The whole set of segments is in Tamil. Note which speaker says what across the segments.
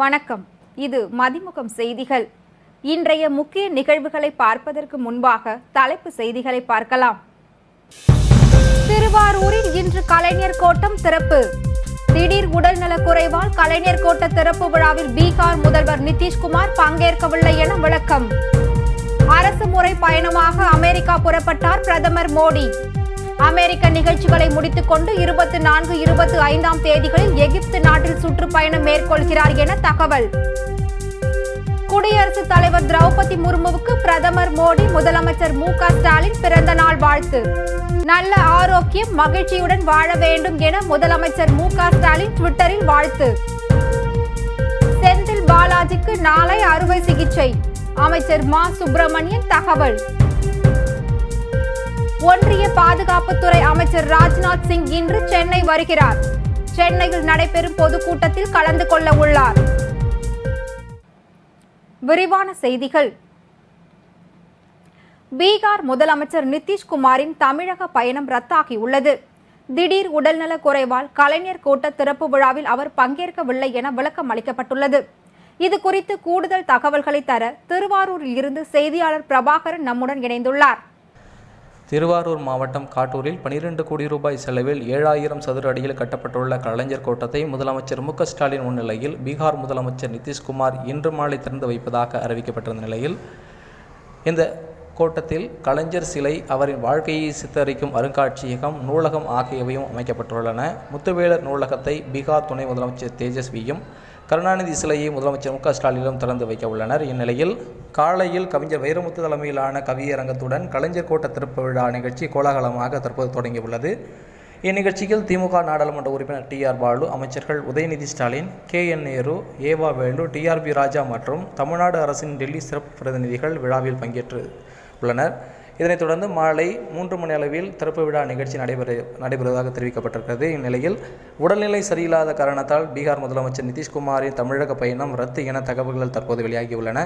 Speaker 1: வணக்கம். இது மதிமுகம் செய்திகள். இன்றைய முக்கிய நிகழ்வுகளை பார்ப்பதற்கு முன்பாக தலைப்பு செய்திகளை பார்க்கலாம். திருவாரூரில் இன்று கலைஞர் கோட்டம் திறப்பு. திடீர் உடல்நலக் குறைவால் கலைஞர் கோட்ட திறப்பு விழாவில் பீகார் முதல்வர் நிதிஷ்குமார் பங்கேற்கவில்லை என விளக்கம். அரசு முறை பயணமாக அமெரிக்கா புறப்பட்டார் பிரதமர் மோடி. அமெரிக்க நிகழ்ச்சிகளை முடித்துக்கொண்டு இருபத்தி நான்கு இருபத்தி ஐந்தாம் தேதிகளில் எகிப்து நாட்டில் சுற்றுப்பயணம் மேற்கொள்கிறார் என தகவல். குடியரசுத் தலைவர் திரௌபதி முர்முவுக்கு பிரதமர் மோடி முதலமைச்சர் மு க ஸ்டாலின் பிறந்த நாள் வாழ்த்து. நல்ல ஆரோக்கியம் மகிழ்ச்சியுடன் வாழ வேண்டும் என முதலமைச்சர் மு க ஸ்டாலின் ட்விட்டரில் வாழ்த்து. செந்தில் பாலாஜிக்கு நாளை அறுவை சிகிச்சை. அமைச்சர் மா சுப்பிரமணியன் தகவல். ஒன்றிய பாதுகாப்புத்துறை அமைச்சர் ராஜ்நாத் சிங் இன்று சென்னை வருகிறார். சென்னையில் நடைபெறும் பொதுக்கூட்டத்தில் கலந்து கொள்ள உள்ளார். விரிவான செய்திகள். பீகார் முதலமைச்சர் நிதிஷ்குமாரின் தமிழக பயணம் ரத்தாகியுள்ளது. திடீர் உடல்நல குறைவால் கலைஞர் கூட்ட திறப்பு விழாவில் அவர் பங்கேற்கவில்லை என விளக்கம் அளிக்கப்பட்டுள்ளது. இது குறித்து கூடுதல் தகவல்களை தர திருவாரூரில் இருந்து செய்தியாளர் பிரபாகரன் நம்முடன் இணைந்துள்ளார்.
Speaker 2: திருவாரூர் மாவட்டம் காட்டூரில் 12 கோடி ரூபாய் செலவில் ஏழாயிரம் சதுர அடியில் கட்டப்பட்டுள்ள கலைஞர் கோட்டத்தை முதலமைச்சர் மு க ஸ்டாலின் முன்னிலையில் பீகார் முதலமைச்சர் நிதிஷ்குமார் இன்று மாலை திறந்து வைப்பதாக அறிவிக்கப்பட்டிருந்த நிலையில் இந்த கோட்டத்தில் கலைஞர் சிலை அவரின் வாழ்க்கையை சித்தரிக்கும் அருங்காட்சியகம் நூலகம் ஆகியவையும் அமைக்கப்பட்டுள்ளன. முத்துவேலர் நூலகத்தை பீகார் துணை முதலமைச்சர் தேஜஸ்வியும் கருணாநிதி சிலையை முதலமைச்சர் மு க ஸ்டாலினும் திறந்து வைக்க உள்ளனர். இந்நிலையில் காலையில் கவிஞர் வைரமுத்து தலைமையிலான கவியரங்கத்துடன் கலைஞர் கோட்ட திறப்பு விழா நிகழ்ச்சி கோலாகலமாக தற்போது தொடங்கியுள்ளது இந்நிகழ்ச்சியில் திமுக நாடாளுமன்ற உறுப்பினர் டி ஆர் பாலு அமைச்சர்கள் Udhayanidhi Stalin K N Nehru E V Velu TRB ராஜா மற்றும் தமிழ்நாடு அரசின் டெல்லி சிறப்பு பிரதிநிதிகள் விழாவில் பங்கேற்று உள்ளனர். இதனைத் தொடர்ந்து மாலை மூன்று மணி அளவில் திறப்பு விழா நிகழ்ச்சி நடைபெற நடைபெறுவதாக தெரிவிக்கப்பட்டிருக்கிறது. இந்நிலையில் உடல்நிலை சரியில்லாத காரணத்தால் பீகார் முதலமைச்சர் நிதிஷ்குமாரின் தமிழக பயணம் ரத்து என தகவல்கள் தற்போது வெளியாகியுள்ளன.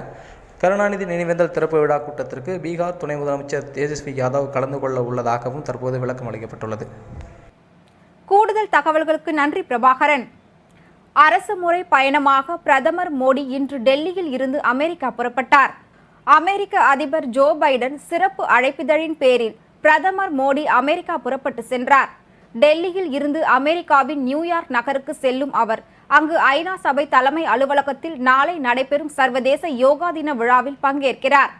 Speaker 2: கருணாநிதி நினைவேந்தல் திறப்பு விழா கூட்டத்திற்கு பீகார் துணை முதலமைச்சர் தேஜஸ்வி யாதவ் கலந்து கொள்ள உள்ளதாகவும் தற்போது விளக்கம் அளிக்கப்பட்டுள்ளது.
Speaker 1: கூடுதல் தகவல்களுக்கு நன்றி பிரபாகரன். அரசு முறை பயணமாக பிரதமர் மோடி இன்று டெல்லியில் இருந்து அமெரிக்கா புறப்பட்டார். அமெரிக்க அதிபர் ஜோ பைடன் சிறப்பு அழைப்பிதழின் பேரில் பிரதமர் மோடி அமெரிக்கா புறப்பட்டு சென்றார். டெல்லியில் இருந்து அமெரிக்காவின் நியூயார்க் நகருக்கு செல்லும் அவர் அங்கு ஐநா சபை தலைமை அலுவலகத்தில் நாளை நடைபெறும் சர்வதேச யோகா தின விழாவில் பங்கேற்கிறார்.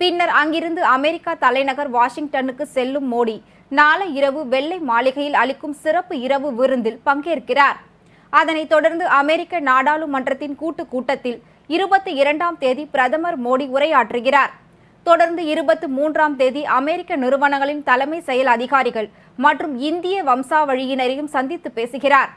Speaker 1: பின்னர் அங்கிருந்து அமெரிக்கா தலைநகர் வாஷிங்டனுக்கு செல்லும் மோடி நாளை இரவு வெள்ளை மாளிகையில் அளிக்கும் சிறப்பு இரவு விருந்தில் பங்கேற்கிறார். அதனைத் தொடர்ந்து அமெரிக்க நாடாளுமன்றத்தின் கூட்டு கூட்டத்தில் இருபத்தி இரண்டாம் தேதி பிரதமர் மோடி உரையாற்றுகிறார். தொடர்ந்து இருபத்தி மூன்றாம் தேதி அமெரிக்க நிறுவனங்களின் தலைமை செயல் அதிகாரிகள் மற்றும் இந்திய வம்சாவழியினரையும் சந்தித்து பேசுகிறார்.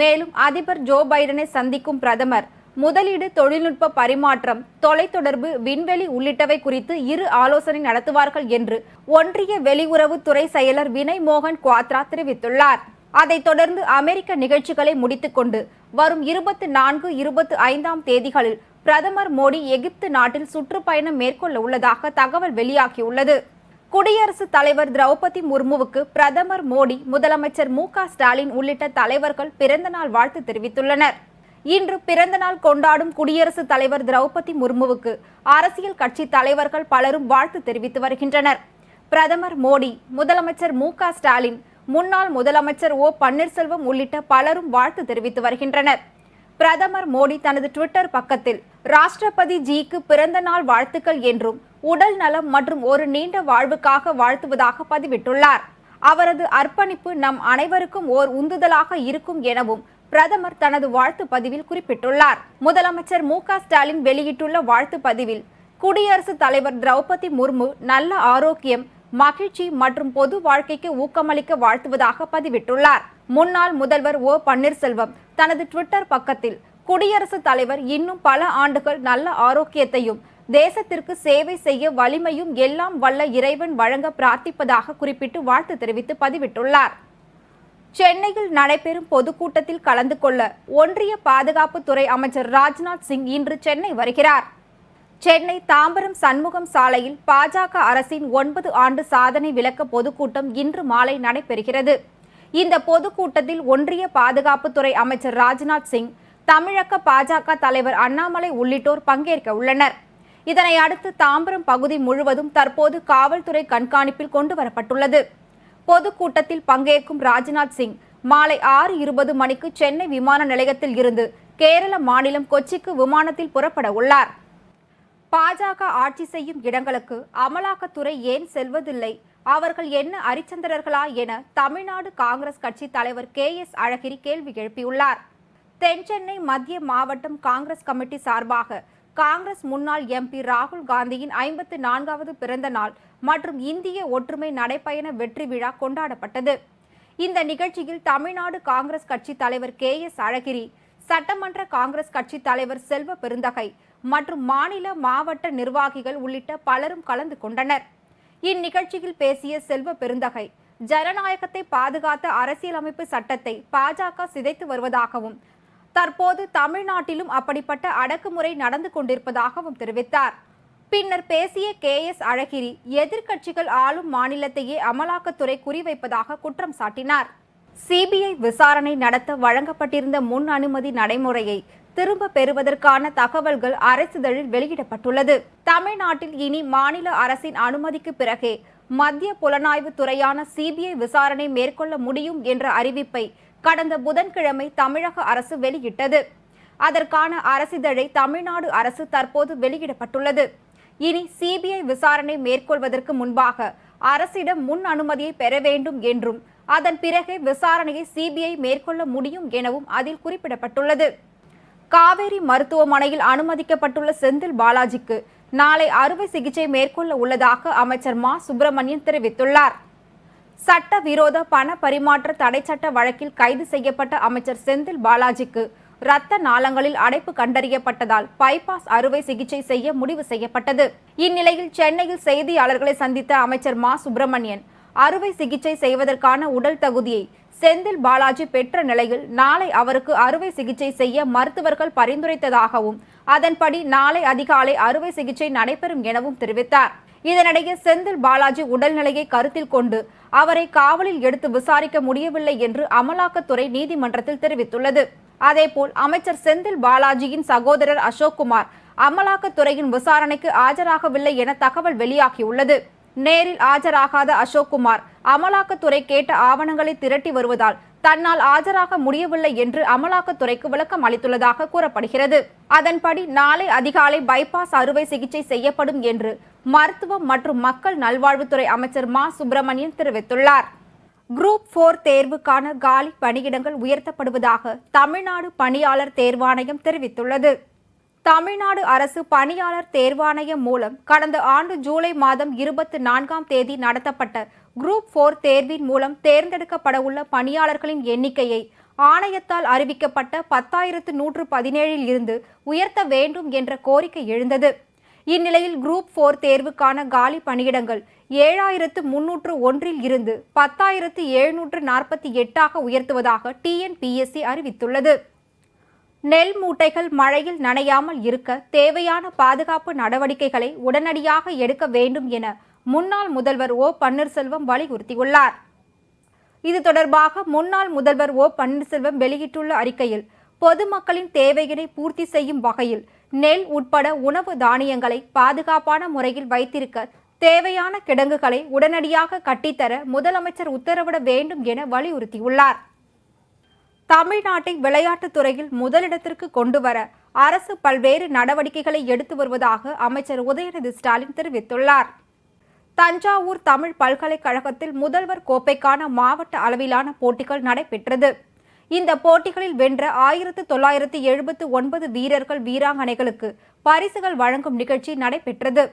Speaker 1: மேலும் அதிபர் ஜோ பைடனை சந்திக்கும் பிரதமர் முதலீடு தொழில்நுட்ப பரிமாற்றம் தொலைத்தொடர்பு விண்வெளி உள்ளிட்டவை குறித்து இரு ஆலோசனை நடத்துவார்கள் என்று ஒன்றிய வெளியுறவுத்துறை செயலர் வினய் மோகன் குவாத்ரா தெரிவித்துள்ளார். அதைத் தொடர்ந்து அமெரிக்க நிகழ்ச்சிகளை முடித்துக்கொண்டு வரும் இருபத்தி நான்கு இருபத்தி ஐந்தாம் தேதிகளில் பிரதமர் மோடி எகிப்து நாட்டில் சுற்றுப்பயணம் மேற்கொள்ள உள்ளதாக தகவல் வெளியாகியுள்ளது. குடியரசுத் தலைவர் திரௌபதி முர்முவுக்கு பிரதமர் மோடி முதலமைச்சர் மு ஸ்டாலின் உள்ளிட்ட தலைவர்கள் பிறந்தநாள் வாழ்த்து தெரிவித்துள்ளனர். இன்று பிறந்தநாள் கொண்டாடும் குடியரசுத் தலைவர் திரௌபதி முர்முவுக்கு அரசியல் கட்சி தலைவர்கள் பலரும் வாழ்த்து தெரிவித்து வருகின்றனர். பிரதமர் மோடி முதலமைச்சர் மு ஸ்டாலின் முன்னாள் முதலமைச்சர் ஓ பன்னீர்செல்வம் உள்ளிட்ட பலரும் வாழ்த்து தெரிவித்து வருகின்றனர். பிரதமர் மோடி தனது ட்விட்டர் பக்கத்தில் ராஷ்டிரபதி ஜிக்கு பிறந்த நாள் வாழ்த்துக்கள் என்றும் உடல் நலம் மற்றும் ஒரு நீண்ட வாழ்வுக்காக வாழ்த்துவதாக பதிவிட்டுள்ளார். அவரது அர்ப்பணிப்பு நம் அனைவருக்கும் ஓர் உந்துதலாக இருக்கும் எனவும் பிரதமர் தனது வாழ்த்து பதிவில் குறிப்பிட்டுள்ளார். முதலமைச்சர் மு க ஸ்டாலின் வெளியிட்டுள்ள வாழ்த்து பதிவில் குடியரசுத் தலைவர் திரௌபதி முர்மு நல்ல ஆரோக்கியம் மகிழ்ச்சி மற்றும் பொது வாழ்க்கைக்கு ஊக்கமளிக்க வாழ்த்துவதாக பதிவிட்டுள்ளார். முன்னாள் முதல்வர் ஓ. பன்னீர்செல்வம் தனது ட்விட்டர் பக்கத்தில் குடியரசுத் தலைவர் இன்னும் பல ஆண்டுகள் நல்ல ஆரோக்கியத்தையும் தேசத்திற்கு சேவை செய்ய வலிமையும் எல்லாம் வல்ல இறைவன் வழங்க பிரார்த்திப்பதாக குறிப்பிட்டு வாழ்த்து தெரிவித்து பதிவிட்டுள்ளார். சென்னையில் நடைபெறும் பொதுக்கூட்டத்தில் கலந்து கொள்ள ஒன்றிய பாதுகாப்புத்துறை அமைச்சர் ராஜ்நாத் சிங் இன்று சென்னை வருகிறார். சென்னை தாம்பரம் சண்முகம் சாலையில் பாஜக அரசின் ஒன்பது ஆண்டு சாதனை விளக்க பொதுக்கூட்டம் இன்று மாலை நடைபெறுகிறது. இந்த பொதுக்கூட்டத்தில் ஒன்றிய பாதுகாப்புத்துறை அமைச்சர் ராஜ்நாத் சிங் தமிழக பாஜக தலைவர் அண்ணாமலை உள்ளிட்டோர் பங்கேற்க உள்ளனர். இதனை அடுத்து தாம்பரம் பகுதி முழுவதும் தற்போது காவல்துறை கண்காணிப்பில் கொண்டு வரப்பட்டுள்ளது. பொதுக்கூட்டத்தில் பங்கேற்கும் ராஜ்நாத் சிங் மாலை ஆறு இருபது மணிக்கு சென்னை விமான நிலையத்தில் இருந்து கேரள மாநிலம் கொச்சிக்கு விமானத்தில் புறப்பட உள்ளார். பாஜக ஆட்சி செய்யும் இடங்களுக்கு அமலாக்கத்துறை ஏன் செல்வதில்லை? அவர்கள் என்ன அரிச்சந்திரர்களா என தமிழ்நாடு காங்கிரஸ் கட்சி தலைவர் கே எஸ் அழகிரி கேள்வி எழுப்பியுள்ளார். தென்சென்னை மத்திய மாவட்டம் காங்கிரஸ் கமிட்டி சார்பாக காங்கிரஸ் முன்னாள் எம்பி ராகுல் காந்தியின் ஐம்பத்து நான்காவது பிறந்த நாள் மற்றும் இந்திய ஒற்றுமை நடைப்பயண வெற்றி விழா கொண்டாடப்பட்டது. இந்த நிகழ்ச்சியில் தமிழ்நாடு காங்கிரஸ் கட்சி தலைவர் கே எஸ் அழகிரி சட்டமன்ற காங்கிரஸ் கட்சி தலைவர் செல்வ பெருந்தகை மற்றும் மாநில மாவட்ட நிர்வாகிகள் உள்ளிட்ட பலரும் கலந்து கொண்டனர். இந்நிகழ்ச்சியில் பேசிய செல்வ பெருந்தகை ஜனநாயகத்தை பாதுகாத்த அரசியலமைப்பு சட்டத்தை பாஜக சிதைத்து வருவதாகவும் தற்போது தமிழ்நாட்டிலும் அப்படிப்பட்ட அடக்குமுறை நடந்து கொண்டிருப்பதாகவும் தெரிவித்தார். பின்னர் பேசிய கே எஸ் அழகிரி எதிர்க்கட்சிகள் ஆளும் மாநிலத்தையே அமலாக்கத்துறை குறிவைப்பதாக குற்றம் சாட்டினார். சிபிஐ விசாரணை நடத்த வழங்கப்பட்டிருந்த முன் அனுமதி நடைமுறையை திரும்ப பெறுவதற்கான தகவல்கள் அரசிதழில் வெளியிடப்பட்டுள்ளது. தமிழ்நாட்டில் இனி மாநில அரசின் அனுமதிக்கு பிறகே மத்திய புலனாய்வு துறையான சிபிஐ விசாரணை மேற்கொள்ள முடியும் என்ற அறிவிப்பை கடந்த புதன்கிழமை தமிழக அரசு வெளியிட்டது. அதற்கான அரசிதழை தமிழ்நாடு அரசு தற்போது வெளியிடப்பட்டுள்ளது. இனி சிபிஐ விசாரணை மேற்கொள்வதற்கு முன்பாக அரசிடம் முன் அனுமதியை பெற வேண்டும் என்றும் அதன் பிறகே விசாரணையை சிபிஐ மேற்கொள்ள முடியும் எனவும் அதில் குறிப்பிடப்பட்டுள்ளது. காவேரி மருத்துவமனையில் அனுமதிக்கப்பட்டுள்ள செந்தில் பாலாஜிக்கு நாளை அறுவை சிகிச்சை மேற்கொள்ள உள்ளதாக அமைச்சர் மா. சுப்பிரமணியன் தெரிவித்துள்ளார். சட்டவிரோத பண பரிமாற்ற தடை சட்ட வழக்கில் கைது செய்யப்பட்ட அமைச்சர் செந்தில் பாலாஜிக்கு இரத்த நாளங்களில் அடைப்பு கண்டறியப்பட்டதால் பைபாஸ் அறுவை சிகிச்சை செய்ய முடிவு செய்யப்பட்டது. இந்நிலையில் சென்னையில் செய்தியாளர்களை சந்தித்த அமைச்சர் மா. சுப்பிரமணியன் அறுவை சிகிச்சை செய்வதற்கான உடல் தகுதியை செந்தில் பாலாஜி பெற்ற நிலையில் நாளை அவருக்கு அறுவை சிகிச்சை செய்ய மருத்துவர்கள் பரிந்துரைத்ததாகவும் அதன்படி நாளை அதிகாலை அறுவை சிகிச்சை நடைபெறும் எனவும் தெரிவித்தார். இதனிடையே செந்தில் பாலாஜி உடல்நிலையை கருத்தில் கொண்டு அவரை காவலில் எடுத்து விசாரிக்க முடியவில்லை என்று அமலாக்கத்துறை நீதிமன்றத்தில் தெரிவித்துள்ளது. அதேபோல் அமைச்சர் செந்தில் பாலாஜியின் சகோதரர் அசோக்குமார் அமலாக்கத்துறையின் விசாரணைக்கு ஆஜராகவில்லை என தகவல் வெளியாகியுள்ளது. நேரில் ஆஜராகாத அசோக்குமார் அமலாக்கத்துறை கேட்ட ஆவணங்களை திரட்டி வருவதால் தன்னால் ஆஜராக முடியவில்லை என்று அமலாக்கத்துறைக்கு விளக்கம் அளித்துள்ளதாக கூறப்படுகிறது. அதன்படி நாளை அதிகாலை பைபாஸ் அறுவை சிகிச்சை செய்யப்படும் என்று மருத்துவம் மற்றும் மக்கள் நல்வாழ்வுத்துறை அமைச்சர் மா. சுப்பிரமணியன் தெரிவித்துள்ளார். குரூப் போர் தேர்வுக்கான காலி பணியிடங்கள் உயர்த்தப்படுவதாக தமிழ்நாடு பணியாளர் தேர்வாணையம் தெரிவித்துள்ளது. தமிழ்நாடு அரசு பணியாளர் தேர்வாணையம் மூலம் கடந்த ஆண்டு ஜூலை மாதம் இருபத்தி நான்காம் தேதி நடத்தப்பட்ட குரூப் போர் தேர்வின் மூலம் தேர்ந்தெடுக்கப்படவுள்ள பணியாளர்களின் எண்ணிக்கையை ஆணையத்தால் அறிவிக்கப்பட்ட பத்தாயிரத்து நூற்று பதினேழில் இருந்து உயர்த்த வேண்டும் என்ற கோரிக்கை எழுந்தது. இந்நிலையில் குரூப் போர் தேர்வுக்கான காலி பணியிடங்கள் ஏழாயிரத்து முன்னூற்று ஒன்றில் இருந்து பத்தாயிரத்து எழுநூற்று நாற்பத்தி எட்டாக உயர்த்துவதாக டிஎன்பிஎஸ்சி அறிவித்துள்ளது. நெல் மூட்டைகள் மழையில் நனையாமல் இருக்க தேவையான பாதுகாப்பு நடவடிக்கைகளை உடனடியாக எடுக்க வேண்டும் என முன்னாள் முதல்வர் ஓ பன்னீர்செல்வம் வலியுறுத்தியுள்ளார். இது தொடர்பாக முன்னாள் முதல்வர் ஓ பன்னீர்செல்வம் வெளியிட்டுள்ள அறிக்கையில் பொதுமக்களின் தேவையினை பூர்த்தி செய்யும் வகையில் நெல் உட்பட உணவு தானியங்களை பாதுகாப்பான முறையில் வைத்திருக்க தேவையான கிடங்குகளை உடனடியாக கட்டித்தர முதலமைச்சர் உத்தரவிட வேண்டும் என வலியுறுத்தியுள்ளார். தமிழ்நாட்டை விளையாட்டுத் துறையில் முதலிடத்திற்கு கொண்டுவர அரசு பல்வேறு நடவடிக்கைகளை எடுத்து வருவதாக அமைச்சர் உதயநிதி ஸ்டாலின் தெரிவித்துள்ளார். தஞ்சாவூர் தமிழ் பல்கலைக்கழகத்தில் முதல்வர் கோப்பைக்கான மாவட்ட அளவிலான போட்டிகள் நடைபெற்றது. இந்த போட்டிகளில் வென்ற ஆயிரத்து தொள்ளாயிரத்து எழுபத்து ஒன்பது வீரர்கள் வீராங்கனைகளுக்கு பரிசுகள் வழங்கும் நிகழ்ச்சி நடைபெற்றது.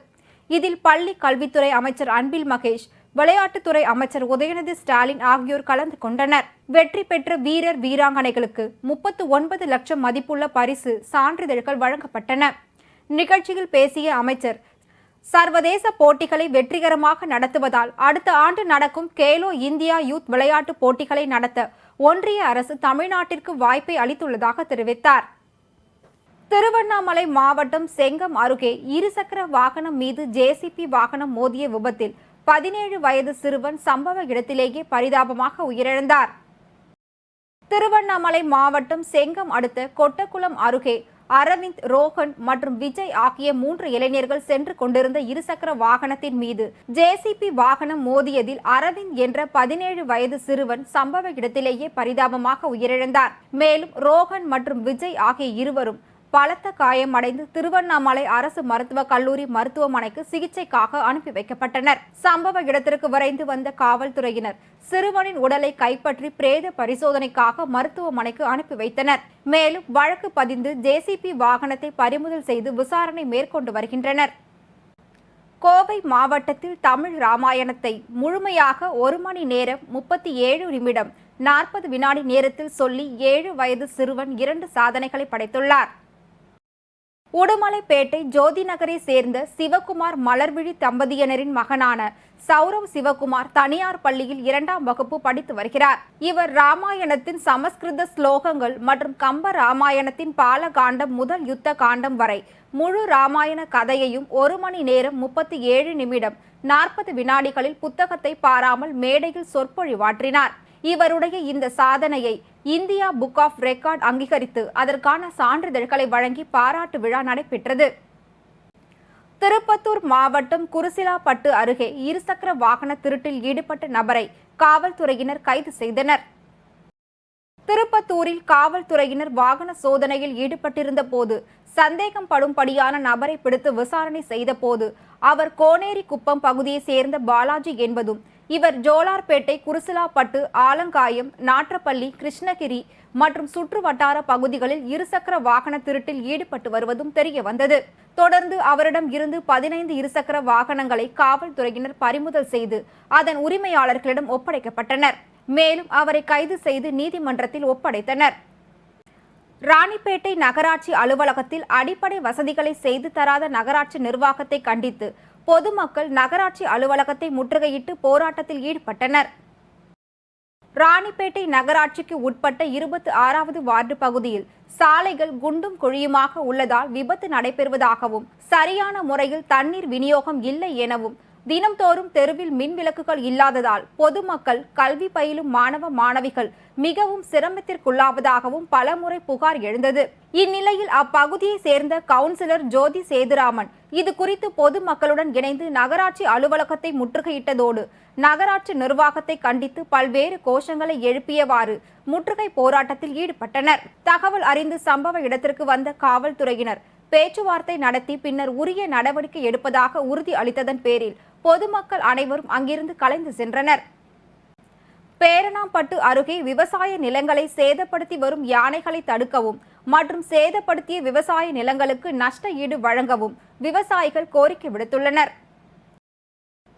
Speaker 1: இதில் பள்ளி கல்வித்துறை அமைச்சர் அன்பில் மகேஷ் விளையாட்டுத்துறை அமைச்சர் உதயநிதி ஸ்டாலின் ஆகியோர் கலந்து கொண்டனர். வெற்றி பெற்ற வீரர் வீராங்கனைகளுக்கு முப்பத்து ஒன்பது லட்சம் மதிப்புள்ள பரிசு சான்றிதழ்கள் வழங்கப்பட்டன. நிகழ்ச்சியில் பேசிய அமைச்சர் சர்வதேச போட்டிகளை வெற்றிகரமாக நடத்துவதால் அடுத்த ஆண்டு நடக்கும் கேலோ இந்தியா யூத் விளையாட்டுப் போட்டிகளை நடத்த ஒன்றிய அரசு தமிழ்நாட்டிற்கு வாய்ப்பை அளித்துள்ளதாக தெரிவித்தார். திருவண்ணாமலை மாவட்டம் செங்கம் அருகே இருசக்கர வாகனம் மீது ஜேசிபி வாகனம் மோதிய விபத்தில் பதினேழு வயது சிறுவன் சம்பவ இடத்திலேயே பரிதாபமாக உயிரிழந்தார். திருவண்ணாமலை மாவட்டம் செங்கம் அடுத்த கொட்டக்குளம் அருகே அரவிந்த் ரோஹன் மற்றும் விஜய் ஆகிய மூன்று இளைஞர்கள் சென்று கொண்டிருந்த இருசக்கர வாகனத்தின் மீது ஜேசிபி வாகனம் மோதியதில் அரவிந்த் என்ற பதினேழு வயது சிறுவன் சம்பவ இடத்திலேயே பரிதாபமாக உயிரிழந்தார். மேலும் ரோஹன் மற்றும் விஜய் ஆகிய இருவரும் பலத்த காயமடைந்து திருவண்ணாமலை அரசு மருத்துவக் கல்லூரி மருத்துவமனைக்கு சிகிச்சைக்காக அனுப்பி வைக்கப்பட்டனர். சம்பவ இடத்திற்கு விரைந்து வந்த காவல்துறையினர் சிறுவனின் உடலை கைப்பற்றி பிரேத பரிசோதனைக்காக மருத்துவமனைக்கு அனுப்பி வைத்தனர். மேலும் வழக்கு பதிந்து ஜேசிபி வாகனத்தை பறிமுதல் செய்து விசாரணை மேற்கொண்டு வருகின்றனர். கோவை மாவட்டத்தில் தமிழ் ராமாயணத்தை முழுமையாக ஒரு மணி நேரம் முப்பத்தி ஏழு நிமிடம் நாற்பது வினாடி நேரத்தில் சொல்லி ஏழு வயது சிறுவன் இரண்டு சாதனைகளை படைத்துள்ளார். உடுமலைப்பேட்டை ஜோதி நகரை சேர்ந்த சிவகுமார் மலர்விழி தம்பதியினரின் மகனான சௌரவ் சிவகுமார் தனியார் பள்ளியில் இரண்டாம் வகுப்பு படித்து வருகிறார். இவர் ராமாயணத்தின் சமஸ்கிருத ஸ்லோகங்கள் மற்றும் கம்ப ராமாயணத்தின் பாலகாண்டம் முதல் யுத்த காண்டம் வரை முழு ராமாயண கதையையும் ஒரு மணி நேரம் முப்பத்தி ஏழு நிமிடம் நாற்பது வினாடிகளில் புத்தகத்தை பாராமல் மேடையில் சொற்பொழிவாற்றினார். இவருடைய இந்த சாதனையை இந்தியா புக் ஆஃப் ரெக்கார்ட் அங்கீகரித்து அதற்கான சான்றிதழ்களை வழங்கி பாராட்டு விழா நடைபெற்றது. திருப்பத்தூர் மாவட்டம் குருசிலாப்பட்டு அருகே இருசக்கர வாகன திருட்டில் ஈடுபட்ட நபரை காவல்துறையினர் கைது செய்தனர். திருப்பத்தூரில் காவல்துறையினர் வாகன சோதனையில் ஈடுபட்டிருந்த போது சந்தேகம் படும்படியான நபரை பிடித்து விசாரணை செய்தபோது அவர் கோனேரி குப்பம் பகுதியை சேர்ந்த பாலாஜி என்பதும் இவர் ஜோலார்பேட்டை குருசிலாப்பட்டு ஆலங்காயம் நாற்றப்பள்ளி கிருஷ்ணகிரி மற்றும் சுற்று வட்டார பகுதிகளில் இருசக்கர வாகன திருட்டில் ஈடுபட்டு வருவதும் தெரிய வந்தது தொடர்ந்து அவரிடம் இருந்து பதினைந்து இருசக்கர வாகனங்களை காவல்துறையினர் பறிமுதல் செய்து அதன் உரிமையாளர்களிடம் ஒப்படைக்கப்பட்டனர். மேலும் அவரை கைது செய்து நீதிமன்றத்தில் ஒப்படைத்தனர். ராணிப்பேட்டை நகராட்சி அலுவலகத்தில் அடிப்படை வசதிகளை செய்து தராத நகராட்சி நிர்வாகத்தை கண்டித்து பொதுமக்கள் நகராட்சி அலுவலகத்தை முற்றுகையிட்டு போராட்டத்தில் ஈடுபட்டனர். ராணிப்பேட்டை நகராட்சிக்கு உட்பட்ட இருபத்தி ஆறாவது வார்டு பகுதியில் சாலைகள் குண்டும் குழியுமாக உள்ளதால் விபத்து நடைபெறுவதாகவும் சரியான முறையில் தண்ணீர் விநியோகம் இல்லை எனவும் தினம்தோறும் தெருவில் மின் விளக்குகள் இல்லாததால் பொதுமக்கள் கல்வி பயிலும் மாணவ மாணவிகள் மிகவும் சிரமத்திற்குள்ளாவதாகவும் பலமுறை புகார் எழுந்தது. இந்நிலையில் அப்பகுதியை சேர்ந்த கவுன்சிலர் ஜோதி சேதுராமன் இது குறித்து பொதுமக்களுடன் இணைந்து நகராட்சி அலுவலகத்தை முற்றுகையிட்டதோடு நகராட்சி நிர்வாகத்தை கண்டித்து பல்வேறு கோஷங்களை எழுப்பியவாறு முற்றுகை போராட்டத்தில் ஈடுபட்டனர். தகவல் அறிந்து சம்பவ இடத்திற்கு வந்த காவல்துறையினர் பேச்சுவார்த்தை நடத்தி பின்னர் உரிய நடவடிக்கை எடுப்பதாக உறுதி அளித்ததன் பேரில் பொதுமக்கள் அனைவரும் அங்கிருந்து கலைந்து சென்றனர். பேரணாம்பட்டு அருகே விவசாய நிலங்களை சேதப்படுத்தி வரும் யானைகளை தடுக்கவும் மற்றும் சேதப்படுத்திய விவசாய நிலங்களுக்கு நஷ்ட ஈடு வழங்கவும் விவசாயிகள் கோரிக்கை விடுத்துள்ளனர்.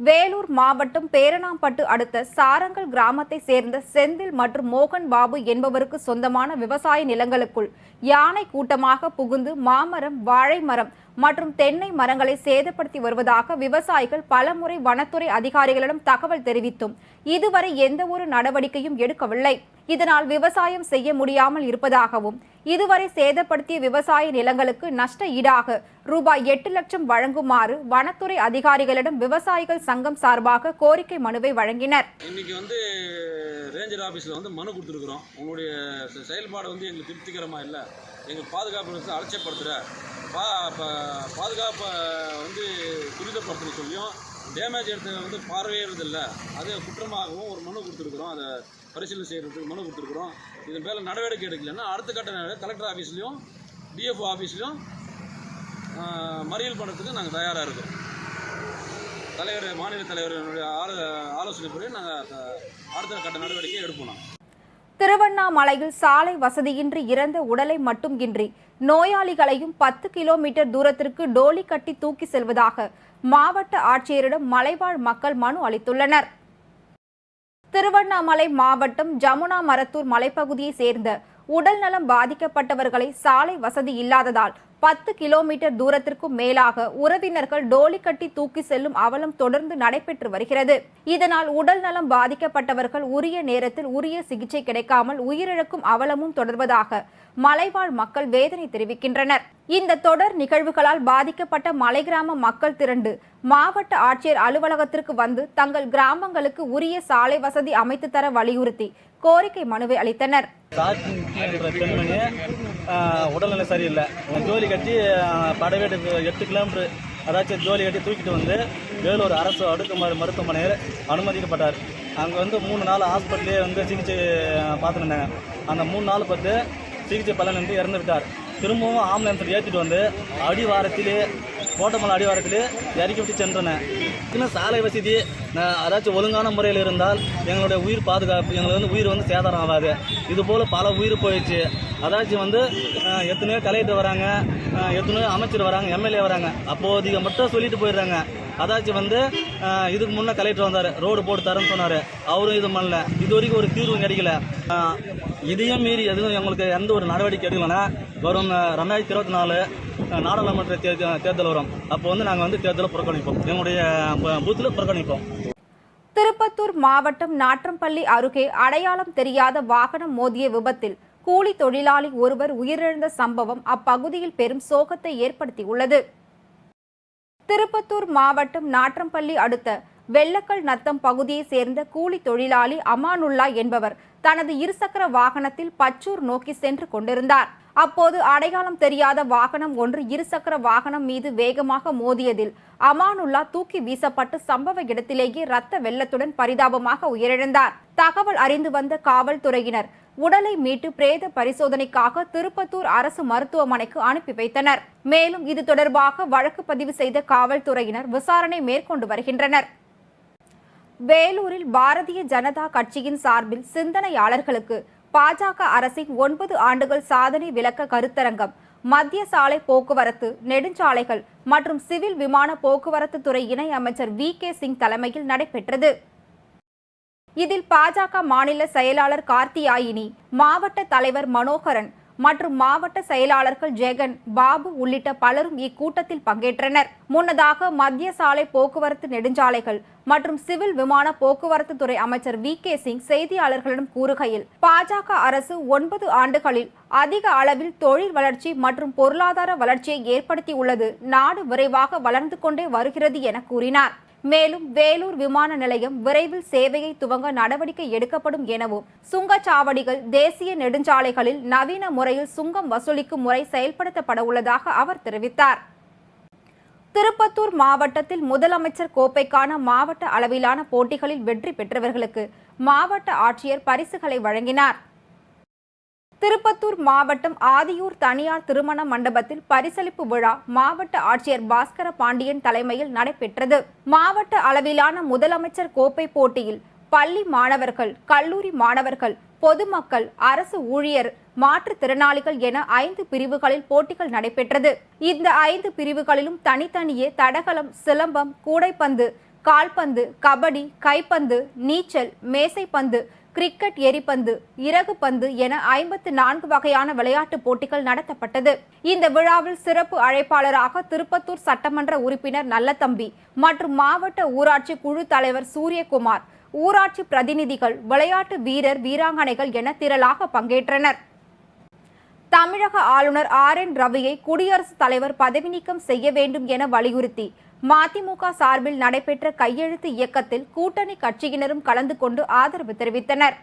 Speaker 1: வேலூர் மாவட்டம் பேரணாம்பட்டு அடுத்த சாரங்கல் கிராமத்தை சேர்ந்த செந்தில் மற்றும் மோகன் பாபு என்பவருக்கு சொந்தமான விவசாய நிலங்களுக்குள் யானை கூட்டமாக புகுந்து மாமரம் வாழை மரம் மற்றும் தென்னை மரங்களை சேதப்படுத்தி வருவதாக விவசாயிகள் பலமுறை வனத்துறை அதிகாரிகளிடம் தகவல் தெரிவித்தும். இதுவரை எந்த ஒரு நடவடிக்கையும் எடுக்கவில்லை. இதனால் விவசாயம் செய்ய முடியாமல் இருப்பதாகவும் இதுவரை சேதப்படுத்திய விவசாய நிலங்களுக்கு நஷ்ட ஈடாக ரூபாய் எட்டு லட்சம் வழங்குமாறு வனத்துறை அதிகாரிகளிடம் விவசாயிகள் சங்கம் சார்பாக கோரிக்கை மனுவை வழங்கினர்.
Speaker 3: இன்னைக்கு வந்து ரேஞ்சர் ஆஃபீஸில் வந்து மனு கொடுத்துருக்குறோம். உங்களுடைய செயல்பாடு வந்து எங்களுக்கு திருப்திகரமாக இல்லை. எங்கள் பாதுகாப்பு அலட்சியப்படுத்துகிற பா பாதுகாப்பை வந்து துரிதப்படுத்தணும் சொல்லியும் டேமேஜ் எடுத்ததை வந்து பார்வையிடுறதில்ல அது குற்றமாகவும் ஒரு மனு கொடுத்துருக்குறோம். அதை பரிசீலனை செய்கிறதுக்கு மனு கொடுத்துருக்குறோம். இதன் பேரில் நடவடிக்கை எடுக்கலைன்னா அடுத்த கட்ட நடவடிக்கை கலெக்டர் ஆஃபீஸ்லையும் டிஎஃப்ஓ ஆஃபீஸ்லையும் மறியல் பண்ணுறதுக்கு நாங்கள் தயாராக இருக்கோம். தலைவர் மாநில தலைவரினுடைய ஆலோ ஆலோசனைப்படி நாங்கள் அடுத்த கட்ட நடவடிக்கை எடுப்போம் நாங்கள்
Speaker 1: திருவண்ணாமலையில் சாலை வசதியின்றி இறந்த உடலை மட்டுமின்றி நோயாளிகளையும் பத்து கிலோமீட்டர் தூரத்திற்கு டோலி கட்டி தூக்கி செல்வதாக மாவட்ட ஆட்சியரிடம் மலைவாழ் மக்கள் மனு அளித்துள்ளனர். திருவண்ணாமலை மாவட்டம் ஜமுனா மரத்தூர் மலைப்பகுதியை சேர்ந்த உடல்நலம் பாதிக்கப்பட்டவர்களை சாலை வசதி இல்லாததால் பத்து கிலோமீட்டர் தூரத்திற்கும் மேலாக உறவினர்கள் டோலி கட்டி தூக்கி செல்லும் அவலம் தொடர்ந்து நடைபெற்று வருகிறது. இதனால் உடல் நலம் பாதிக்கப்பட்டவர்கள் உரிய நேரத்தில் உரிய சிகிச்சை கிடைக்காமல் உயிரிழக்கும் அவலமும் தொடர்வதாக மலைவாழ் மக்கள் வேதனை தெரிவிக்கின்றனர். இந்த தொடர் நிகழ்வுகளால் பாதிக்கப்பட்ட மலை கிராம மக்கள் திரண்டு மாவட்ட ஆட்சியர் அலுவலகத்திற்கு வந்து தங்கள் கிராமங்களுக்கு உரிய சாலை வசதி அமைத்து தர வலியுறுத்தி கோரிக்கை மனுவை அளித்தனர்.
Speaker 4: உடல்நிலை சரியில்லை. ஜோலி கட்டி ஆஹ், படவேடு எட்டு கிலோமீட்டர் அதாச்சும் ஜோலி கட்டி தூக்கிட்டு வந்து வேலூர் அரசு அடுக்குமாறு மருத்துவமனையில் அனுமதிக்கப்பட்டார். அங்கே வந்து மூணு நாள் ஹாஸ்பிட்டலே வந்து சிகிச்சை பார்த்துருந்தாங்க. அந்த மூணு நாள் பார்த்து சிகிச்சை பலன் இறந்து விட்டார் திரும்பவும் ஆம்புலன்ஸில் ஏற்றிட்டு வந்து அடிவாரத்திலே கோட்டமலை அடிவாரத்தில் இறக்கி விட்டு சென்றன. இன்னும் சாலை வசதி அதாச்சும் ஒழுங்கான முறையில் இருந்தால் எங்களுடைய உயிர் பாதுகாப்பு எங்களுக்கு வந்து உயிர் வந்து சேதாரம் ஆகாது. இது போல் பல உயிர் போயிடுச்சு. அதாச்சும் வந்து எத்தனையோ கலெக்டர் வராங்க எத்தனையோ அமைச்சர் வராங்க எம்எல்ஏ வராங்க. அப்போதைக்கு மட்டும் சொல்லிட்டு போயிடுறாங்க. அதாச்சும் வந்து இதுக்கு முன்னே கலெக்டர் வந்தார் ரோடு போட்டு தரேன்னு சொன்னார். அவரும் இது பண்ணல. இது வரைக்கும் ஒரு தீர்வு கிடைக்கல. இதையும் மீறி எதுவும் எங்களுக்கு எந்த ஒரு நடவடிக்கை எடுக்கலைன்னா வரும் ரெண்டாயிரத்தி இருபத்தி நாலு நாடாளுமன்ற தேர்தல் தேர்தல் வரும். அப்போ வந்து நாங்கள் வந்து தேர்தலை புறக்கணிப்போம். எங்களுடைய பூத்தில் புறக்கணிப்போம்.
Speaker 1: திருப்பத்தூர் மாவட்டம் நாற்றம்பள்ளி அருகே அடையாளம் தெரியாத வாகனம் மோதிய விபத்தில் கூலி தொழிலாளி ஒருவர் உயிரிழந்த சம்பவம் அப்பகுதியில் பெரும் சோகத்தை ஏற்படுத்தியுள்ளது. திருப்பத்தூர் மாவட்டம் நாற்றம்பள்ளி அடுத்த வெள்ளக்கல் நத்தம் பகுதியை சேர்ந்த கூலி தொழிலாளி அமானுல்லா என்பவர் தனது இருசக்கர வாகனத்தில் பச்சூர் நோக்கி சென்று கொண்டிருந்தார். அப்போது அடையாளம் தெரியாத வாகனம் ஒன்று இருசக்கர வாகனம் மீது வேகமாக மோதியதில் அமானுல்லா தூக்கி வீசப்பட்டு சம்பவ இடத்திலேயே ரத்த வெள்ளத்துடன் பரிதாபமாக உயிரிழந்தார். தகவல் அறிந்து வந்த காவல்துறையினர் உடலை மீட்டு பிரேத பரிசோதனைக்காக திருப்பத்தூர் அரசு மருத்துவமனைக்கு அனுப்பி வைத்தனர். மேலும் இது தொடர்பாக வழக்கு பதிவு செய்த காவல்துறையினர் விசாரணை மேற்கொண்டு வருகின்றனர். வேலூரில் பாரதிய ஜனதா கட்சியின் சார்பில் சிந்தனையாளர்களுக்கு பாஜக அரசின் ஒன்பது ஆண்டுகள் சாதனை விளக்க கருத்தரங்கம் மத்திய சாலை போக்குவரத்து நெடுஞ்சாலைகள் மற்றும் சிவில் விமான போக்குவரத்து துறை இணை அமைச்சர் வி கே சிங் தலைமையில் நடைபெற்றது. இதில் பாஜக மாநில செயலாளர் கார்த்தியாயினி மாவட்ட தலைவர் மனோகரன் மற்றும் மாவட்ட செயலாளர்கள் ஜெகன் பாபு உள்ளிட்ட பலரும் இக்கூட்டத்தில் பங்கேற்றனர். முன்னதாக மத்திய சாலை போக்குவரத்து நெடுஞ்சாலைகள் மற்றும் சிவில் விமான போக்குவரத்து துறை அமைச்சர் வி. கே. சிங் செய்தியாளர்களிடம் கூறுகையில் பாஜக அரசு ஒன்பது ஆண்டுகளில் அதிக அளவில் தொழில் வளர்ச்சி மற்றும் பொருளாதார வளர்ச்சியை ஏற்படுத்தியுள்ளது. நாடு விரைவாக வளர்ந்து கொண்டே வருகிறது என கூறினார். மேலும் வேலூர் விமான நிலையம் விரைவில் சேவையை துவங்க நடவடிக்கை எடுக்கப்படும் எனவும் சுங்கச்சாவடிகள் தேசிய நெடுஞ்சாலைகளில் நவீன முறையில் சுங்கம் வசூலிக்கும் முறை செயல்படுத்தப்பட உள்ளதாக அவர் தெரிவித்தார். திருப்பத்தூர் மாவட்டத்தில் முதலமைச்சர் கோப்பைக்கான மாவட்ட அளவிலான போட்டிகளில் வெற்றி பெற்றவர்களுக்கு மாவட்ட ஆட்சியர் பரிசுகளை வழங்கினார். திருப்பத்தூர் மாவட்டம் ஆதியூர் தனியார் திருமண மண்டபத்தில் பரிசளிப்பு விழா மாவட்ட ஆட்சியர் பாஸ்கர பாண்டியன் தலைமையில் நடைபெற்றது. மாவட்ட அளவிலான முதலமைச்சர் கோப்பை போட்டியில் பள்ளி மாணவர்கள் கல்லூரி மாணவர்கள் பொதுமக்கள் அரசு ஊழியர் மாற்றுத்திறனாளிகள் என ஐந்து பிரிவுகளில் போட்டிகள் நடைபெற்றது. இந்த ஐந்து பிரிவுகளிலும் தனித்தனியே தடகளம் சிலம்பம் கூடைப்பந்து கால்பந்து கபடி கைப்பந்து நீச்சல் மேசைப்பந்து கிரிக்கெட் எரிபந்து இறகு பந்து என ஐம்பத்து நான்கு வகையான விளையாட்டுப் போட்டிகள் நடத்தப்பட்டது. இந்த விழாவில் சிறப்பு அழைப்பாளராக திருப்பத்தூர் சட்டமன்ற உறுப்பினர் நல்லதம்பி மற்றும் மாவட்ட ஊராட்சி குழு தலைவர் சூரியகுமார் ஊராட்சி பிரதிநிதிகள் விளையாட்டு வீரர் வீராங்கனைகள் என திரளாக பங்கேற்றனர். தமிழக ஆளுநர் ஆர் என் ரவியை குடியரசுத் தலைவர் பதவி நீக்கம் செய்ய வேண்டும் என வலியுறுத்தி மதிமுக சார்பில் நடைபெற்ற கையெழுத்து இயக்கத்தில் கூட்டணி கட்சியினரும் கலந்து கொண்டு ஆதரவு தெரிவித்தனர்.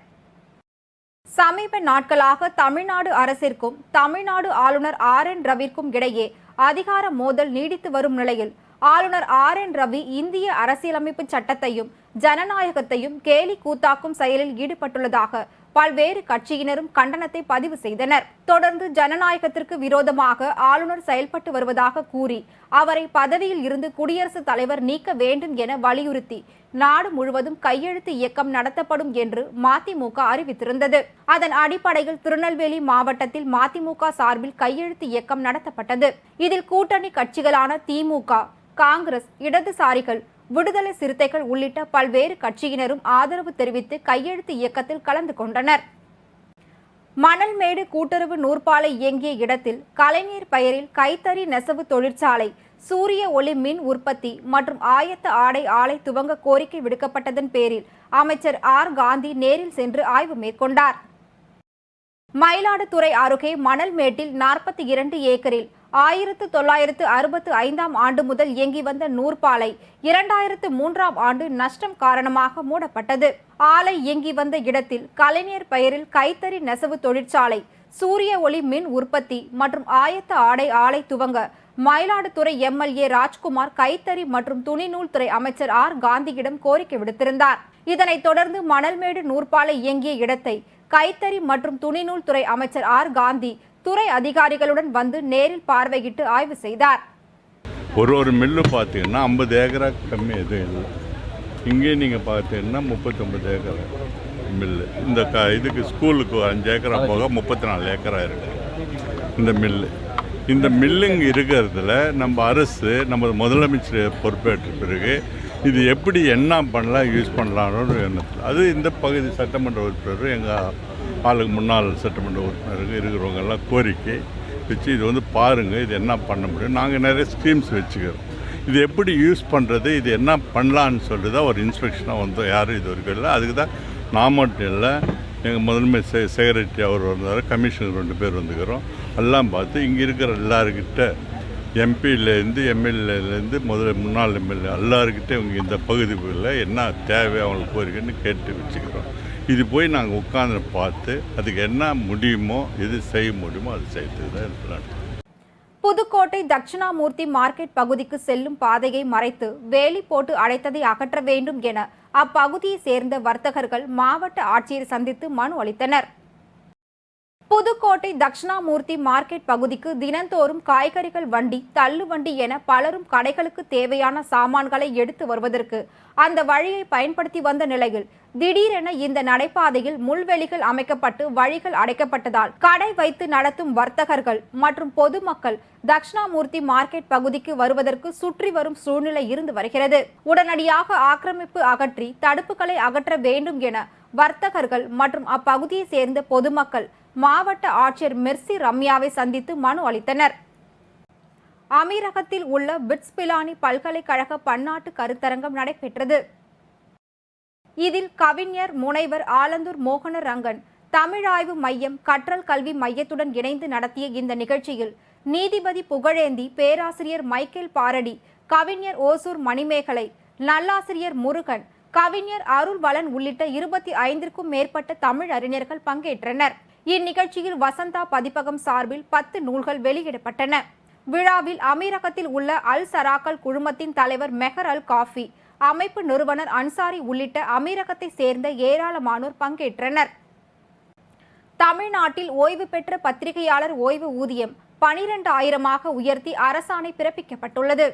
Speaker 1: சமீப நாட்களாக தமிழ்நாடு அரசிற்கும் தமிழ்நாடு ஆளுநர் ஆர் என் ரவிற்கும் இடையே அதிகார மோதல் நீடித்து வரும் நிலையில் ஆளுநர் ஆர் என் ரவி இந்திய அரசியலமைப்பு சட்டத்தையும் ஜனநாயகத்தையும் கேலி கூத்தாக்கும் செயலில் ஈடுபட்டுள்ளதாக பல்வேறு கட்சியினரும் கண்டனத்தை பதிவு செய்தனர். தொடர்ந்து ஜனநாயகத்திற்கு விரோதமாக ஆளுநர் செயல்பட்டு வருவதாக கூறி அவரை பதவியில் இருந்து குடியரசுத் தலைவர் நீக்க வேண்டும் என வலியுறுத்தி நாடு முழுவதும் கையெழுத்து இயக்கம் நடத்தப்படும் என்று மதிமுக அறிவித்திருந்தது. அதன் அடிப்படையில் திருநெல்வேலி மாவட்டத்தில் மதிமுக சார்பில் கையெழுத்து இயக்கம் நடத்தப்பட்டது. இதில் கூட்டணி கட்சிகளான திமுக காங்கிரஸ் இடதுசாரிகள் விடுதலை சிறுத்தைகள் உள்ளிட்ட பல்வேறு கட்சியினரும் ஆதரவு தெரிவித்து கையெழுத்து இயக்கத்தில் கலந்து கொண்டனர். மணல்மேடு கூட்டுறவு நூற்பாலை இயங்கிய இடத்தில் கலைஞர் பெயரில் கைத்தறி நெசவு தொழிற்சாலை சூரிய ஒளி மின் உற்பத்தி மற்றும் ஆயத்த ஆடை ஆலை துவங்க கோரிக்கை விடுக்கப்பட்டதன் பேரில் அமைச்சர் ஆர். காந்தி நேரில் சென்று ஆய்வு மேற்கொண்டார். மயிலாடுதுறை அருகே மணல்மேட்டில் நாற்பத்தி இரண்டு ஏக்கரில் ஆயிரத்து தொள்ளாயிரத்து அறுபத்து ஐந்தாம் ஆண்டு முதல் இயங்கி வந்த நூற்பாலை இரண்டாயிரத்து மூன்றாம் ஆண்டு நஷ்டம் காரணமாக மூடப்பட்டது. ஆலை இயங்கி வந்த இடத்தில் கலைஞர் பெயரில் கைத்தறி நெசவு தொழிற்சாலை சூரிய ஒளி மின் உற்பத்தி மற்றும் ஆயத்த ஆடை ஆலை துவங்க மயிலாடுதுறை எம்எல்ஏ ராஜ்குமார் கைத்தறி மற்றும் துணிநூல் துறை அமைச்சர் ஆர். காந்தியிடம் கோரிக்கை விடுத்திருந்தார். இதனைத் தொடர்ந்து மணல்மேடு நூற்பாலை இயங்கிய இடத்தை கைத்தறி மற்றும் துணிநூல் துறை அமைச்சர் ஆர். காந்தி துறை அதிகாரிகளுடன் வந்து நேரில் பார்வையிட்டு ஆய்வு செய்தார்.
Speaker 5: ஒரு ஒரு மில்லு பார்த்தீங்கன்னா ஐம்பது ஏக்கரா கம்மி எதுவும் இல்லை. இங்கே நீங்கள் பார்த்தீங்கன்னா முப்பத்தொம்பது ஏக்கரா மில்லு. இந்த க இதுக்கு ஸ்கூலுக்கு ஒரு அஞ்சு ஏக்கரா போக முப்பத்தி நாலு ஏக்கரா இருக்கு இந்த மில்லு. இந்த மில்லுங்க இருக்கிறதுல நம்ம அரசு நம்ம முதலமைச்சர் பொறுப்பேற்ற பிறகு இது எப்படி என்ன பண்ணலாம் யூஸ் பண்ணலான்னு எண்ணத்தில். அது இந்த பகுதி சட்டமன்ற உறுப்பினர் எங்கள் ஆளுக்கு முன்னாள் சட்டமன்ற உறுப்பினருக்கு இருக்கிறவங்க எல்லாம் கோரிக்கை வச்சு இது வந்து பாருங்கள் இது என்ன பண்ண முடியும்? நாங்கள் நிறைய ஸ்கீம்ஸ் வச்சுக்கிறோம். இது எப்படி யூஸ் பண்ணுறது இது என்ன பண்ணலான்னு சொல்லிட்டு தான் ஒரு இன்ஸ்பெக்ஷனாக வந்தோம் யாரும் இது வரைக்கும் இல்லை. அதுக்கு தான் நான் மட்டும் இல்லை எங்கள் முதன்மை செ செக்ரட்டரி அவர் வந்தார் கமிஷனர் ரெண்டு பேர் வந்துக்கிறோம். எல்லாம் பார்த்து இங்கே இருக்கிற எல்லாருக்கிட்ட எம்பியிலேருந்து எம்எல்ஏலேருந்து முதல்ல முன்னாள் எம்எல்ஏ எல்லாருக்கிட்டே இவங்க இந்த பகுதிகளில் என்ன தேவை அவங்களுக்கு கோரிக்கைன்னு கேட்டு வச்சுக்கிறோம். இது போய் நாங்கள் உட்காந்து பார்த்து அதுக்கு என்ன முடியுமோ எது செய்ய முடியுமோ அது செய்யறதுக்கு தான் இருக்கிறாங்க
Speaker 1: புதுக்கோட்டை தட்சிணாமூர்த்தி மார்க்கெட் பகுதிக்கு செல்லும் பாதையை மறைத்து வேலி போட்டு அடைத்ததை அகற்ற வேண்டும் என அப்பகுதியை சேர்ந்த வர்த்தகர்கள் மாவட்ட ஆட்சியர் சந்தித்து மனு அளித்தனர். புதுக்கோட்டை தட்சிணாமூர்த்தி மார்க்கெட் பகுதிக்கு தினந்தோறும் காய்கறிகள் வண்டி தள்ளு வண்டி என பலரும் கடைகளுக்கு தேவையான சாமான்களை எடுத்து வருவதற்கு அந்த வழியை பயன்படுத்தி வந்த நிலையில் திடீரென இந்த நடைபாதையில் முள்வெளிகள் அமைக்கப்பட்டு வழிகள் அடைக்கப்பட்டதால் கடை வைத்து நடத்தும் வர்த்தகர்கள் மற்றும் பொதுமக்கள் தட்சிணாமூர்த்தி மார்க்கெட் பகுதிக்கு வருவதற்கு சுற்றி வரும் சூழ்நிலை இருந்து வருகிறது. உடனடியாக ஆக்கிரமிப்பு அகற்றி தடுப்புகளை அகற்ற வேண்டும் என வர்த்தகர்கள் மற்றும் அப்பகுதியை சேர்ந்த பொதுமக்கள் மாவட்ட ஆட்சியர் மெர்சி ரம்யாவை சந்தித்து மனு அளித்தனர். அமீரகத்தில் உள்ள பிட்ஸ் பிலானி பல்கலைக்கழக பன்னாட்டு கருத்தரங்கம் நடைபெற்றது. இதில் கவிஞர் முனைவர் ஆலந்தூர் மோகன ரங்கன் தமிழாய்வு மையம் கற்றல் கல்வி மையத்துடன் இணைந்து நடத்திய இந்த நிகழ்ச்சியில் நீதிபதி புகழேந்தி பேராசிரியர் மைக்கேல் பாரடி கவிஞர் ஓசூர் மணிமேகலை நல்லாசிரியர் முருகன் கவிஞர் அருள்வளன் உள்ளிட்ட இருபத்தி ஐந்திற்கும் மேற்பட்ட தமிழ் அறிஞர்கள் பங்கேற்றனர். இந்நிகழ்ச்சியில் வசந்தா பதிப்பகம் சார்பில் பத்து நூல்கள் வெளியிடப்பட்டன. விழாவில் அமீரகத்தில் உள்ள அல் சராக்கல் குழுமத்தின் தலைவர் மெஹர் அல் காஃபி அமைப்பு நிறுவனர் அன்சாரி உள்ளிட்ட அமீரகத்தை சேர்ந்த ஏராளமானோர் பங்கேற்றனர். தமிழ்நாட்டில் ஓய்வு பெற்ற பத்திரிகையாளர் ஓய்வு ஊதியம் பனிரெண்டு ஆயிரமாக உயர்த்தி அரசாணை பிறப்பிக்கப்பட்டுள்ளது.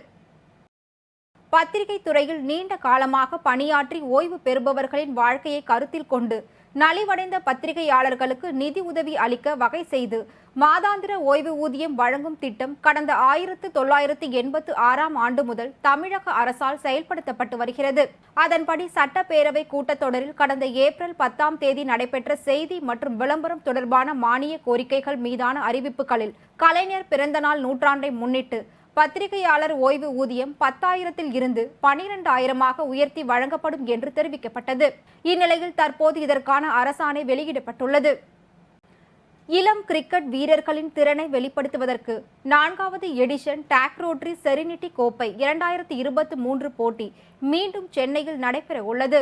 Speaker 1: பத்திரிகை துறையில் நீண்ட காலமாக பணியாற்றி ஓய்வு பெறுபவர்களின் வாழ்க்கையை கருத்தில் கொண்டு நலிவடைந்த பத்திரிகையாளர்களுக்கு நிதி உதவி அளிக்க வகை செய்து மாதாந்திர ஓய்வு ஊதியம் வழங்கும் திட்டம் கடந்த ஆயிரத்து தொள்ளாயிரத்து எண்பத்து ஆறாம் ஆண்டு முதல் தமிழக அரசால் செயல்படுத்தப்பட்டு வருகிறது. அதன்படி சட்டப்பேரவை கூட்டத்தொடரில் கடந்த ஏப்ரல் பத்தாம் தேதி நடைபெற்ற செய்தி மற்றும் விளம்பரம் தொடர்பான மானிய கோரிக்கைகள் மீதான அறிவிப்புகளில் கலைஞர் பிறந்தநாள் நூற்றாண்டை முன்னிட்டு பத்திரிகையாளர் ஓய்வு ஊதியம் பத்தாயிரத்தில் இருந்து பனிரெண்டாயிரமாக உயர்த்தி வழங்கப்படும் என்று தெரிவிக்கப்பட்டது. இந்நிலையில் தற்போது இதற்கான அரசாணை வெளியிடப்பட்டுள்ளது. இளம் கிரிக்கெட் வீரர்களின் திறனை வெளிப்படுத்துவதற்கு நான்காவது எடிஷன் டாக்ரோட்ரி செரினிட்டி கோப்பை இரண்டாயிரத்தி இருபத்தி மூன்று போட்டி மீண்டும் சென்னையில் நடைபெற உள்ளது.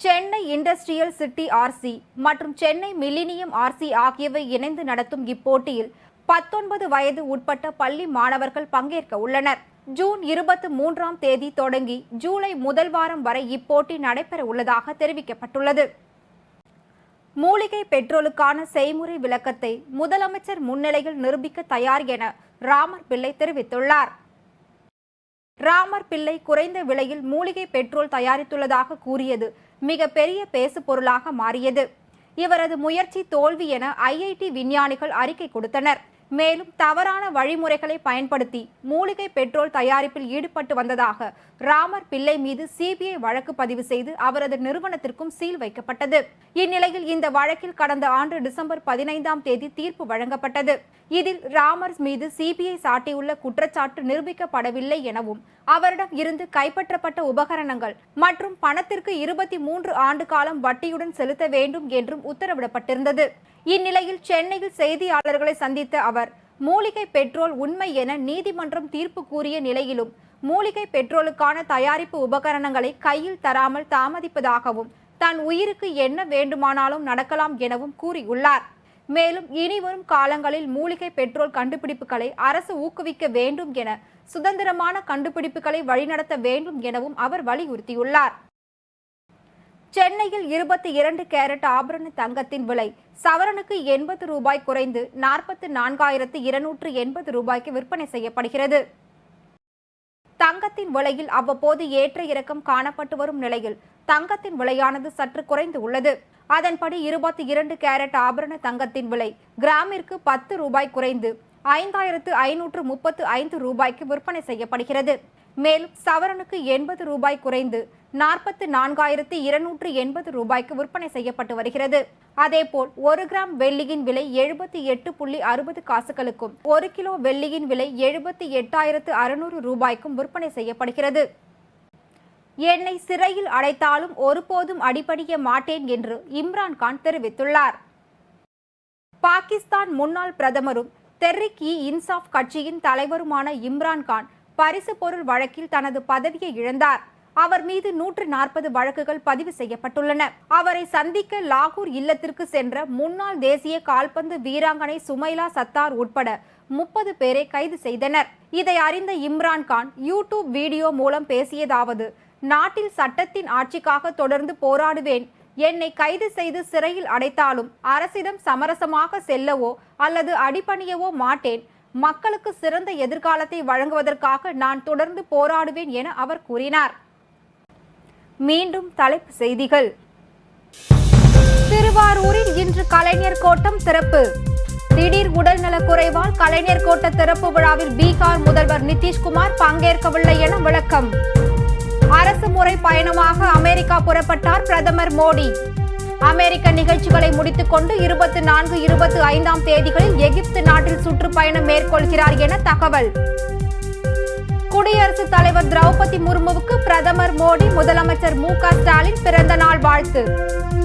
Speaker 1: சென்னை இண்டஸ்ட்ரியல் சிட்டி ஆர்சி மற்றும் சென்னை மில்லினியம் ஆர்சி ஆகியவை இணைந்து நடத்தும் இப்போட்டியில் பத்தொன்பது வயது உட்பட்ட பள்ளி மாணவர்கள் பங்கேற்க உள்ளனர். ஜூன் இருபத்தி மூன்றாம் தேதி தொடங்கி ஜூலை முதல் வாரம் வரை இப்போட்டி நடைபெற உள்ளதாக தெரிவிக்கப்பட்டுள்ளது. மூலிகை பெட்ரோலுக்கான செய்முறை விளக்கத்தை முதலமைச்சர் முன்னிலையில் நிரூபிக்க தயார் என ராமர் பிள்ளை தெரிவித்துள்ளார். ராமர் பிள்ளை குறைந்த விலையில் மூலிகை பெட்ரோல் தயாரித்துள்ளதாக கூறியது மிக பெரிய பேசு பொருளாக மாறியது. இவரது முயற்சி தோல்வி என ஐஐடி விஞ்ஞானிகள் அறிக்கை கொடுத்தனர். மேலும் தவறான வழிமுறைகளை பயன்படுத்தி மூலிகை பெட்ரோல் தயாரிப்பில் ஈடுபட்டு வந்ததாக ராமர் பிள்ளை மீது சிபிஐ வழக்கு பதிவு செய்து அவரது நிறுவனத்திற்கும் சீல் வைக்கப்பட்டது. இந்நிலையில் இந்த வழக்கில் கடந்த ஆண்டு டிசம்பர் பதினைந்தாம் தேதி தீர்ப்பு வழங்கப்பட்டது. இதில் ராமர் மீது சிபிஐ சாட்டியுள்ள குற்றச்சாட்டு நிரூபிக்கப்படவில்லை எனவும் அவரிடம் இருந்து கைப்பற்றப்பட்ட உபகரணங்கள் மற்றும் பணத்திற்கு இருபத்தி மூன்று ஆண்டு காலம் வட்டியுடன் செலுத்த வேண்டும் என்றும் உத்தரவிடப்பட்டிருந்தது. இந்நிலையில் சென்னையில் செய்தியாளர்களை சந்தித்த அவர் மூலிகை பெட்ரோல் உண்மை என நீதிமன்றம் தீர்ப்பு கூறிய நிலையிலும் மூலிகை பெட்ரோலுக்கான தயாரிப்பு உபகரணங்களை கையில் தராமல் தாமதிப்பதாகவும் தன் உயிருக்கு என்ன வேண்டுமானாலும் நடக்கலாம் எனவும் கூறியுள்ளார். மேலும் இனிவரும் காலங்களில் மூலிகை பெட்ரோல் கண்டுபிடிப்புகளை அரசு ஊக்குவிக்க வேண்டும் என சுதந்திரமான கண்டுபிடிப்புகளை வழிநடத்த வேண்டும் எனவும் அவர் வலியுறுத்தியுள்ளார். சென்னையில் இருபத்தி இரண்டு கேரட் ஆபரண தங்கத்தின் விலை சவரனுக்கு எண்பது ரூபாய் குறைந்து நாற்பத்து நான்காயிரத்து இருநூற்று எண்பது ரூபாய்க்கு விற்பனை செய்யப்படுகிறது. தங்கத்தின் விலையில் அவ்வப்போது ஏற்ற இறக்கம் காணப்பட்டு வரும் நிலையில் தங்கத்தின் விலையானது சற்று குறைந்து உள்ளது. அதன்படி இருபத்தி இரண்டு கேரட் ஆபரண தங்கத்தின் விலை கிராமிற்கு பத்து ரூபாய் குறைந்து ஐந்தாயிரத்து ஐநூற்று முப்பத்து ஐந்து ரூபாய்க்கு விற்பனை செய்யப்படுகிறது. மேலும் சவரனுக்கு எண்பது ரூபாய் குறைந்து நாற்பத்து நான்காயிரத்து இருநூற்று எண்பது ரூபாய்க்கு விற்பனை செய்யப்பட்டு வருகிறது. அதேபோல் ஒரு கிராம் வெள்ளியின் விலை எழுபத்தி எட்டு புள்ளி அறுபது காசுகளுக்கும் ஒரு கிலோ வெள்ளியின் விலை எழுபத்தி எட்டாயிரத்து அறுநூறு ரூபாய்க்கும் விற்பனை செய்யப்படுகிறது. என்னை சிறையில் அடைத்தாலும் ஒருபோதும் அடிபடிய மாட்டேன் என்று இம்ரான்கான் தெரிவித்துள்ளார். பாகிஸ்தான் முன்னாள் பிரதமரும் தெர்ரிக் இ இன்சாஃப் கட்சியின் தலைவருமான இம்ரான்கான் பரிசு பொருள் வழக்கில் தனது பதவியை இழந்தார். அவர் மீது நூற்று நாற்பது வழக்குகள் பதிவு செய்யப்பட்டுள்ளன. அவரை சந்திக்க லாகூர் இல்லத்திற்கு சென்ற முன்னாள் தேசிய கால்பந்து வீராங்கனை சுமைலா சத்தார் உட்பட முப்பது பேரை கைது செய்தனர். இதை அறிந்த இம்ரான்கான் யூடியூப் வீடியோ மூலம் பேசியதாவது நாட்டில் சட்டத்தின் ஆட்சிக்காக தொடர்ந்து போராடுவேன். என்னை கைது செய்து சிறையில் அடைத்தாலும் அரசிடம் சமரசமாக செல்லவோ அல்லது அடிபணியவோ மாட்டேன். மக்களுக்கு சிறந்த எதிர்காலத்தை வழங்குவதற்காக நான் தொடர்ந்து போராடுவேன் என அவர் கூறினார். மீண்டும் தலைப்பு செய்திகள். திருவாரூரில் இன்று கலைஞர் கோட்டம் திறப்பு. திடீர் உடல்நலக் குறைவால் கலைஞர் கோட்ட திறப்பு விழாவில் பீகார் முதல்வர் நிதிஷ்குமார் பங்கேற்கவில்லை என விளக்கம். அரசு முறை பயணமாக அமெரிக்கா புறப்பட்டார் பிரதமர் மோடி. அமெரிக்க நிகழ்ச்சிகளை முடித்துக்கொண்டு இருபத்தி நான்கு இருபத்தி ஐந்தாம் தேதிகளில் எகிப்து நாட்டில் சுற்றுப்பயணம் மேற்கொள்கிறார் என தகவல். குடியரசுத் தலைவர் திரௌபதி முர்முவுக்கு பிரதமர் மோடி முதலமைச்சர் மு ஸ்டாலின் பிறந்த நாள் வாழ்த்து.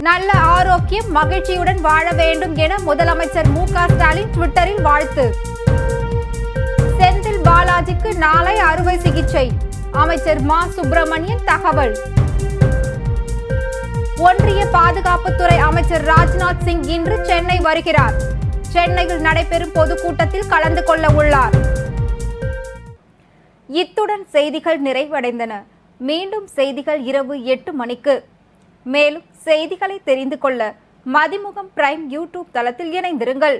Speaker 1: நல்ல ஆரோக்கியம் மகிழ்ச்சியுடன் வாழ வேண்டும் என முதலமைச்சர் மு ஸ்டாலின் ட்விட்டரில் வாழ்த்து. செந்தில் பாலாஜிக்கு நாளை அறுவை சிகிச்சை. அமைச்சர் மா சுப்பிரமணியன் தகவல். ஒன்றிய பாதுகாப்புத்துறை அமைச்சர் ராஜ்நாத் சிங் இன்று சென்னை வருகிறார். சென்னையில் நடைபெறும் பொதுக்கூட்டத்தில் கலந்து கொள்ள உள்ளார். இத்துடன் செய்திகள் நிறைவடைந்தன. மீண்டும் செய்திகள் இரவு எட்டு மணிக்கு. மேலும் செய்திகளை தெரிந்து கொள்ள மதிமுகம் பிரைம் யூடியூப் தளத்தில் இணைந்திருங்கள்.